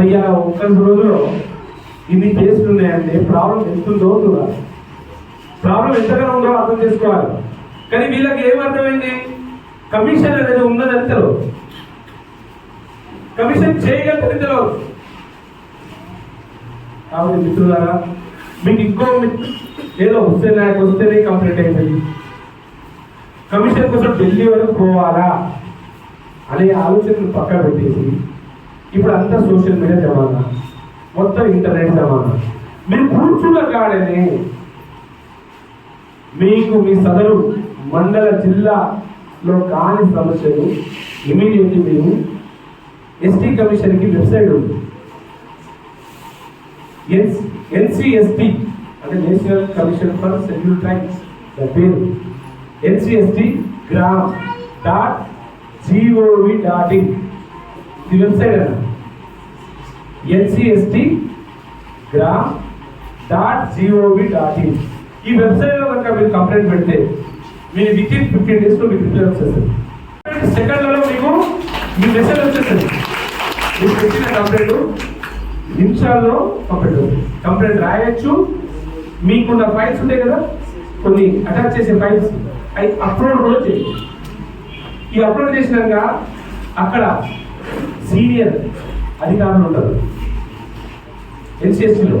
అయ్యా ఇలా ఒక్క రోజులో ఇన్ని కేసులు ఉన్నాయండి. ప్రాబ్లం ఎంత ఉందో చూడాలి. ప్రాబ్లం ఎంతగానో ఉందో అర్థం చేసుకోవాలి. కానీ వీళ్ళకి ఏం అర్థమైంది? కమిషన్ అనేది ఉన్నదని తెలియదు కమిషన్ చేయగలిగితే తెలియదు కాబట్టి మిత్రులారా మీకు ఇంకో ఏదో వస్తే నాకు వస్తేనే కంప్లీట్ అయిపోయింది. కమిషన్ కోసం ఢిల్లీ వరకు పోవాలా? అనే ఆలోచనలు పక్కన పెట్టేసి ఇప్పుడు అంతా సోషల్ మీడియా జమానా. మొత్తం ఇంటర్నెట్ జమానా. మీరు కూర్చున్న కాడనే మీకు మీ సదరు మండల జిల్లాలో కాని సమస్యలు ఇమీడియట్లీ మీరు ఎస్టీ కమిషన్కి వెబ్సైట్ ఉంది. ఎన్స్ ఎన్సిఎస్టి అంటే national commission for scheduled tribes పేరు. NCST gram dot G O V dot in. Civil side అన్న NCST gram dot G O V dot in ఈ వెబ్సైట్లో కనుక మీరు కంప్లైంట్ పెడితే మీ విత్ ఇన్ ఫిఫ్టీన్ డేస్లో మీకు రిప్లై వచ్చేస్తుంది. సెకండ్లలో మీకు మీ మెసేజ్ వచ్చేస్తుంది. మీరు పెట్టిన కంప్లైంట్ నిమిషాల్లో కంప్లైంట్ కంప్లైంట్ రాయొచ్చు. మీకున్న ఫైల్స్ ఉంటాయి కదా కొన్ని అటాచ్ చేసే ఫైల్స్ అవి అప్లోడ్ కూడా చేయొచ్చు. ఈ అప్లోడ్ చేసినాక అక్కడ సీనియర్ అధికారులు ఉంటారు. ఎన్సిఎస్సిలో.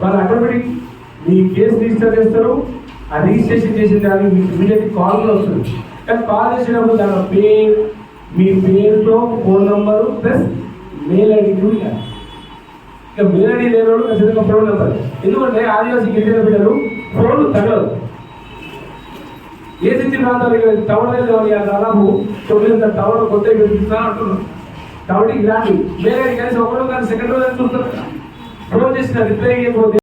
వాళ్ళు ఆటోమేటిక్ మీ కేసు రిజిస్టర్ చేస్తారు ఆ రిజిస్ట్రేషన్ చేసిన దానికి మీకు ఇమీడియట్ కాల్ కూడా వస్తుంది కానీ కాల్ చేసినప్పుడు దాని పేరు మీ పేరుతో phone number plus mail ID కూడా ఇక మెయిల్ ఐడి లేనివాడు ఖచ్చితంగా ఫోన్ నెంబర్. ఎందుకంటే ఆదివాసీ గిరిజన బిడ్డలు ఫోన్ తగలదు ఏ సిద్ధి ప్రాంతాలు ఇక టవర్ దగ్గర దాదాపు తొమ్మిది వందల టవర్ కొత్త పెరుగుతున్నా కాబట్టి ఇలాంటి మెయిల్ కనీసం ఒకరు కానీ సెకండ్ రోజు చూస్తారు ఫోన్ చేసిన రిప్లై అయిపోతే